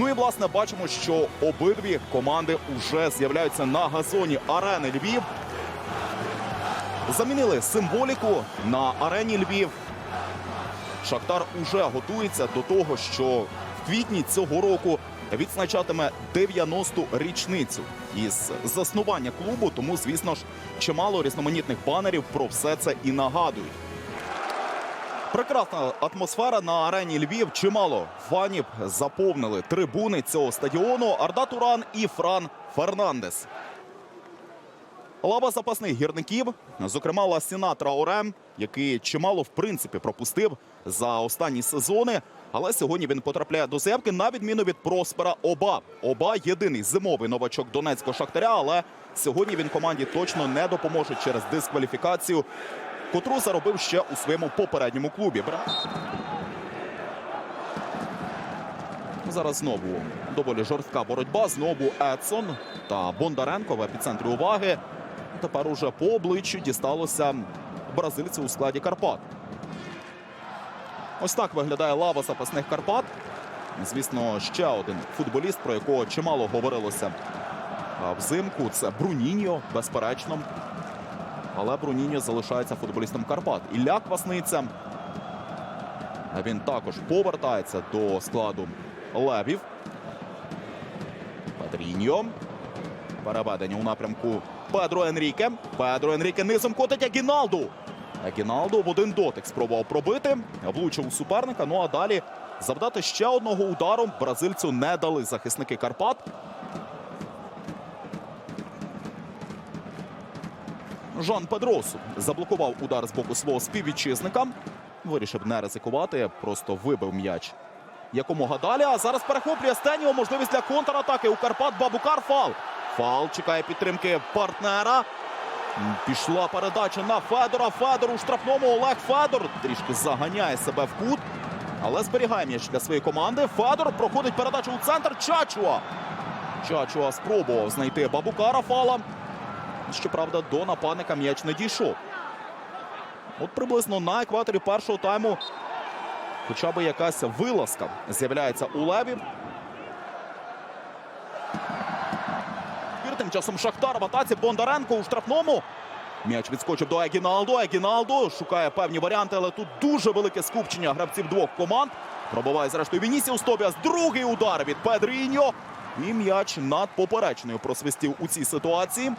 Ну і власне бачимо, що обидві команди вже з'являються на газоні арени Львів. Замінили символіку на арені Львів. Шахтар уже готується до того, що в квітні цього року відзначатиме 90-ту річницю із заснування клубу. Тому, звісно ж, чимало різноманітних банерів про все це і нагадують. Прекрасна атмосфера на арені Львів. Чимало фанів заповнили трибуни цього стадіону. Арда Туран і Фран Фернандес. Лава запасних гірників, зокрема Ласіна Траоре, який чимало в принципі пропустив за останні сезони. Але сьогодні він потрапляє до заявки на відміну від Проспера Оба. Оба єдиний зимовий новачок Донецького шахтаря, але сьогодні він команді точно не допоможе через дискваліфікацію, котру заробив ще у своєму попередньому клубі. Зараз знову доволі жорстка боротьба. Знову Едсон та Бондаренко в епіцентрі уваги. Тепер уже по обличчю дісталося бразильцю у складі Карпат. Ось так виглядає лава запасних Карпат. Звісно, ще один футболіст, про якого чимало говорилося взимку. Це Бруніньо, безперечно. Але Бруніньо залишається футболістом Карпат. Ілля Квасниця. Він також повертається до складу левів. Петріньо. Переведення у напрямку Педро Енріке. Педро Енріке низом котить Агіналду. Агіналду в один дотик спробував пробити. Влучив у суперника. Ну а далі завдати ще одного удару бразильцю не дали захисники Карпат. Жан Педросу заблокував удар з боку свого співвітчизника. Вирішив не ризикувати, просто вибив м'яч якомога далі. А зараз перехоплює Стеніо. Можливість для контратаки у Карпат. Бабукар фал. Фал чекає підтримки партнера. Пішла передача на Федора. Федор у штрафному. Олег Федор трішки заганяє себе в кут. Але зберігає м'яч для своєї команди. Федор проходить передачу у центр. Чачуа. Чачуа спробував знайти Бабукара фала. Щоправда, до нападника м'яч не дійшов. От приблизно на екваторі першого тайму хоча б якась вилазка з'являється у леві. Тим часом Шахтар в атаці Бондаренко у штрафному. М'яч відскочив до Егіналду. Егіналду шукає певні варіанти, але тут дуже велике скупчення гравців двох команд. Пробиває зрештою Вінісіус Тобіас. Другий удар від Педріньо. І м'яч над поперечною просвистів у цій ситуації.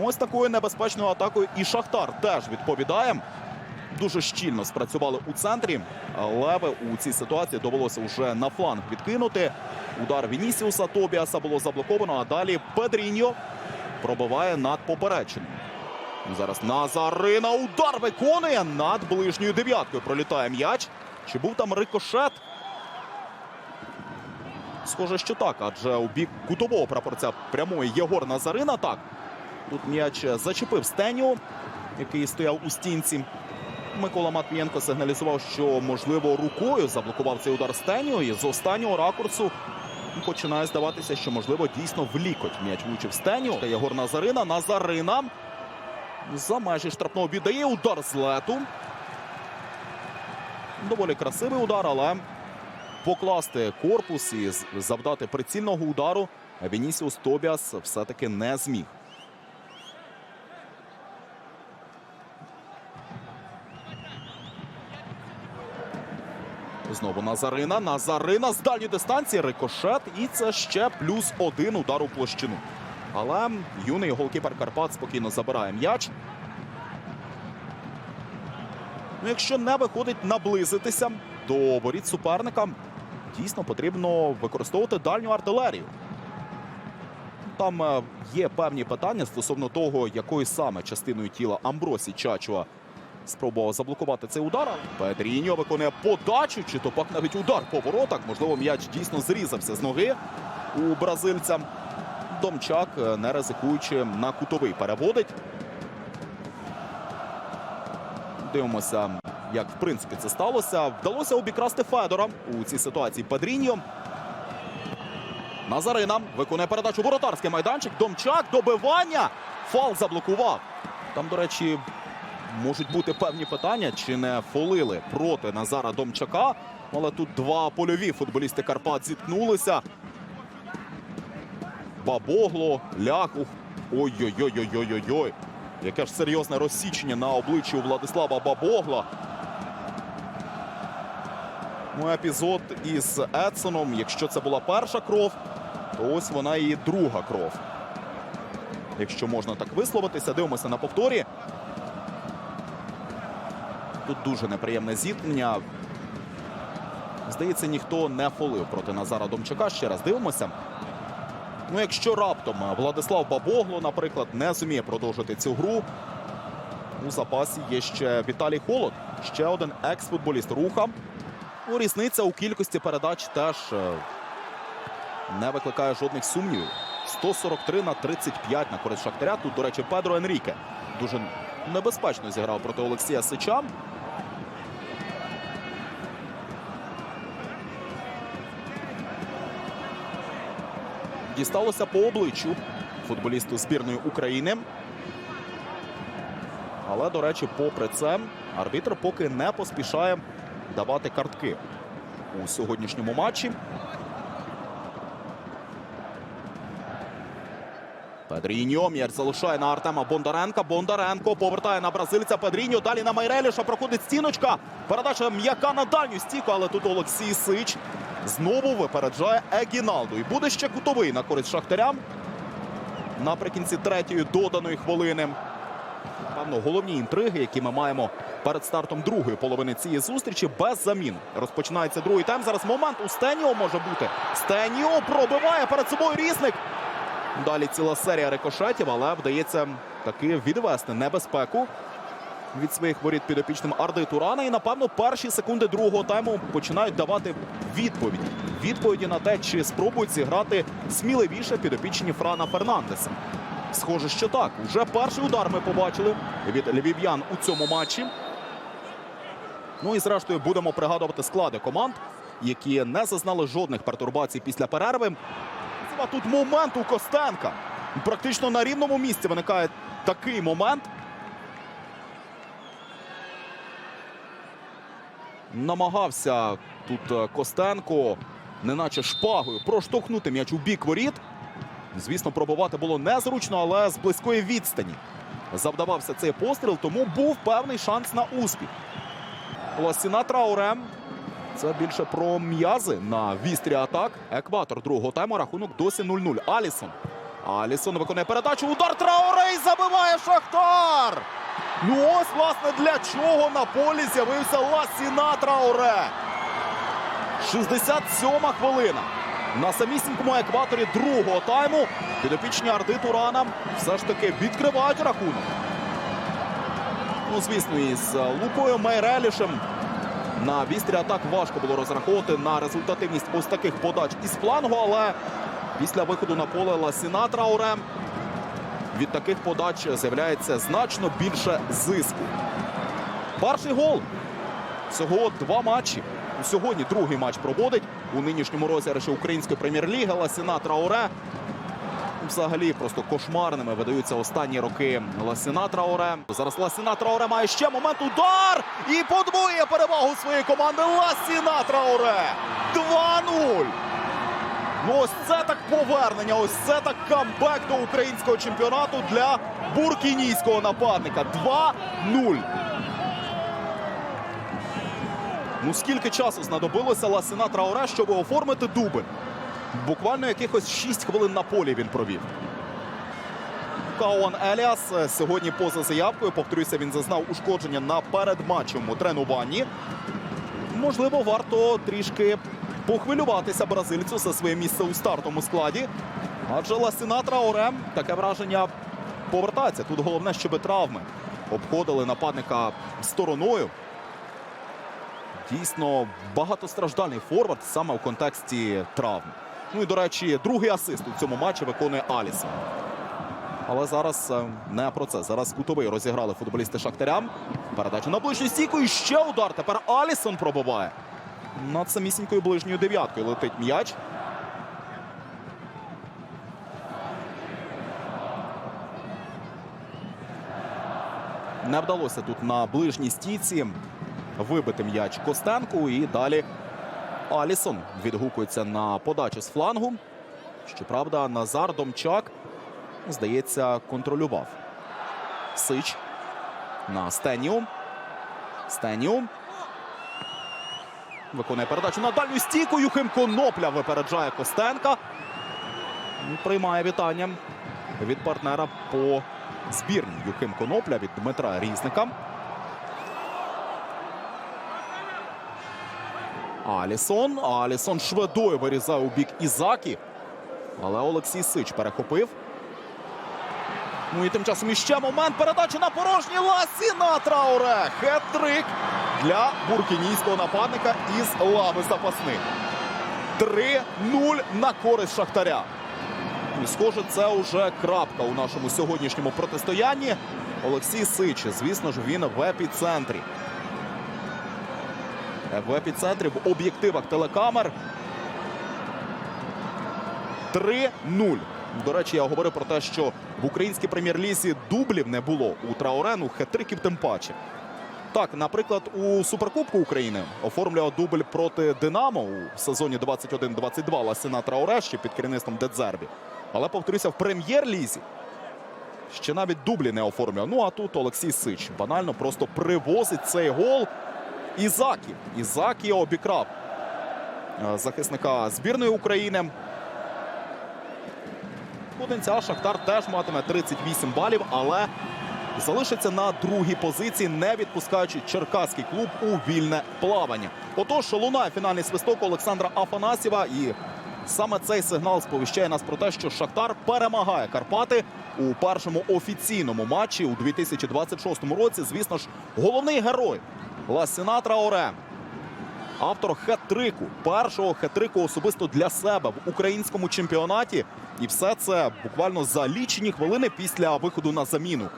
Ось такою небезпечною атакою і Шахтар теж відповідає. Дуже щільно спрацювали у центрі. Леви у цій ситуації довелося вже на фланг відкинути. Удар Вінісіуса Тобіаса було заблоковано. А далі Педріньо пробиває над поперечиною. Зараз Назарина удар виконує над ближньою дев'яткою. Пролітає м'яч. Чи був там рикошет? Схоже, що так, адже у бік кутового прапорця прямої Єгор Назарина. Так, тут м'яч зачепив Стеню, який стояв у стінці. Микола Матвієнко сигналізував, що можливо рукою заблокував цей удар Стеню. І з останнього ракурсу починає здаватися, що можливо дійсно в лікоть м'яч влучив Стеню. Та Єгор Назарина. Назарина за межі штрафного віддає удар з лету. Доволі красивий удар, але покласти корпус і завдати прицільного удару Вінісіус Тобіас все-таки не зміг. Знову Назарина. Назарина з дальньої дистанції. Рикошет. І це ще плюс один удар у площину. Але юний голкіпер Карпат спокійно забирає м'яч. Ну, якщо не виходить наблизитися до воріт суперника, дійсно потрібно використовувати дальню артилерію. Там е, є певні питання стосовно того, якою саме частиною тіла Амбросі Чачуа спробував заблокувати цей удар. Педріньо виконує подачу, чи то пак навіть удар по воротах. Можливо, м'яч дійсно зрізався з ноги у бразильця. Домчак, е, не ризикуючи, на кутовий переводить. Дивимося, як в принципі це сталося. Вдалося обікрасти Федора у цій ситуації Педріньо. Назарина виконує передачу воротарський майданчик. Домчак добивання. Фал заблокував. Там, до речі, можуть бути певні питання, чи не фолили проти Назара Домчака. Але тут два польові футболісти Карпат зіткнулися. Бабогло, Ляхух. Ой-ой-ой-ой-ой-ой. Яке ж серйозне розсічення на обличчі у Владислава Бабогла. Ну, епізод із Едсоном. Якщо це була перша кров, то ось вона і друга кров. Якщо можна так висловитися, дивимося на повторі. Тут дуже неприємне зіткнення. Здається, ніхто не фолив проти Назара Домчака. Ще раз дивимося. Ну, якщо раптом Владислав Бабогло, наприклад, не зуміє продовжити цю гру, у запасі є ще Віталій Холод, ще один екс-футболіст руха. Ну, різниця у кількості передач теж е, не викликає жодних сумнівів. 143 на 35 на користь Шахтаря. Тут, до речі, Педро Енріке дуже небезпечно зіграв проти Олексія Сича. Дісталося по обличчю футболісту збірної України. Але, до речі, попри це, арбітр поки не поспішає давати картки у сьогоднішньому матчі. Педріньо м'яч залишає на Артема Бондаренка. Бондаренко повертає на бразильця Педріньо. Далі на Майреліша проходить стіночка. Передача м'яка на дальню стійку, але тут Олексій Сич знову випереджає Егіналду. І буде ще кутовий на користь Шахтарям наприкінці третьої доданої хвилини. Певно, головні інтриги, які ми маємо перед стартом другої половини цієї зустрічі, без замін. Розпочинається другий тайм. Зараз момент у Стеніо може бути. Стеніо пробиває перед собою різник. Далі ціла серія рикошетів, але вдається таки відвести небезпеку від своїх воріт підопічним Арди Турана. І, напевно, перші секунди другого тайму починають давати відповідь. Відповіді на те, чи спробують зіграти сміливіше підопічні Франа Фернандеса. Схоже, що так. Уже перший удар ми побачили від львів'ян у цьому матчі. Ну і зрештою будемо пригадувати склади команд, які не зазнали жодних пертурбацій після перерви. А тут момент у Костенка. Практично на рівному місці виникає такий момент. Намагався тут е, Костенко, неначе шпагою, проштовхнути м'яч у бік воріт. Звісно, пробувати було незручно, але з близької відстані завдавався цей постріл, тому був певний шанс на успіх. Лосіна Трауре. Це більше про м'язи на вістрі атак. Екватор другого тайму. Рахунок досі 0-0. Алісон. Алісон виконує передачу. Удар Трауре і забиває Шахтар. Ну ось, власне, для чого на полі з'явився Ласіна Трауре. 67-ма хвилина. На самісінькому екваторі другого тайму підопічні Арди Турана все ж таки відкривають рахунок. Ну, звісно, із Лукою Майрелішем на вістрі атак важко було розраховувати на результативність ось таких подач із флангу, але після виходу на поле Ласіна Трауре від таких подач з'являється значно більше зиску. Перший гол. Всього два матчі. Сьогодні другий матч проводить у нинішньому розіграші української прем'єр-ліги Ласіна Трауре. Взагалі просто кошмарними видаються останні роки Ласіна Трауре. Зараз Ласіна Трауре має ще момент. Удар! І подвоює перевагу своєї команди Ласіна Трауре. 2-0. Ну ось це так повернення. Ось це так камбек до українського чемпіонату для буркінійського нападника. 2-0. Ну скільки часу знадобилося Ласіна Трауре, щоб оформити дубль? Буквально якихось 6 хвилин на полі він провів. Кауан Еліас е, сьогодні поза заявкою. Повторюся, він зазнав ушкодження на передматчевому тренуванні. Можливо, варто трішки похвилюватися бразильцю за своє місце у стартовому складі. Адже Ласіна Траоре таке враження повертається. Тут головне, щоб травми обходили нападника стороною. Дійсно багатостраждальний форвард саме в контексті травм. Ну і, до речі, другий асист у цьому матчі виконує Алісон. Але зараз е, не про це. Зараз кутовий розіграли футболісти Шахтаря. Передача на ближню стійку. І ще удар. Тепер Алісон пробиває. Над самісінькою ближньою дев'яткою летить м'яч. Не вдалося тут на ближній стійці вибити м'яч Костенку. І далі Алісон відгукується на подачу з флангу. Щоправда, Назар Домчак, здається, контролював. Сич на Стеніум. Стеніум. Виконує передачу на дальню стійку. Юхим Конопля випереджає Костенка. Приймає вітання від партнера по збірні. Юхим Конопля від Дмитра Різника. Алісон. Алісон шведою вирізає у бік Ізакі. Але Олексій Сич перехопив. Ну і тим часом іще момент. Передача на порожній ласі на Трауре. Хет-трик для буркінійського нападника із лави запасних. 3-0 на користь Шахтаря. І, схоже, це вже крапка у нашому сьогоднішньому протистоянні. Олексій Сич, звісно ж, він в епіцентрі. В епіцентрі в об'єктивах телекамер. 3-0. До речі, я говорив про те, що в українській прем'єр-лізі дублів не було у Траурену, хет-триків тим паче. Так, наприклад, у Суперкубку України оформлював дубль проти Динамо у сезоні 21-22 Ласіна Трауре ще під керівництвом Дедзербі. Але повторюся, в прем'єр-лізі ще навіть дублі не оформлював. Ну а тут Олексій Сич банально просто привозить цей гол. Ізакі. Ізакі обікрав е, захисника збірної України. Потенціал Шахтар теж матиме 38 балів, але залишиться на другій позиції, не відпускаючи черкаський клуб у вільне плавання. Отож, лунає фінальний свисток Олександра Афанасєва. І саме цей сигнал сповіщає нас про те, що Шахтар перемагає Карпати у першому офіційному матчі у 2026 році. Звісно ж, головний герой Ласіна Траоре. Автор хет-трику, першого хет-трику особисто для себе в українському чемпіонаті. І все це буквально за лічені хвилини після виходу на заміну.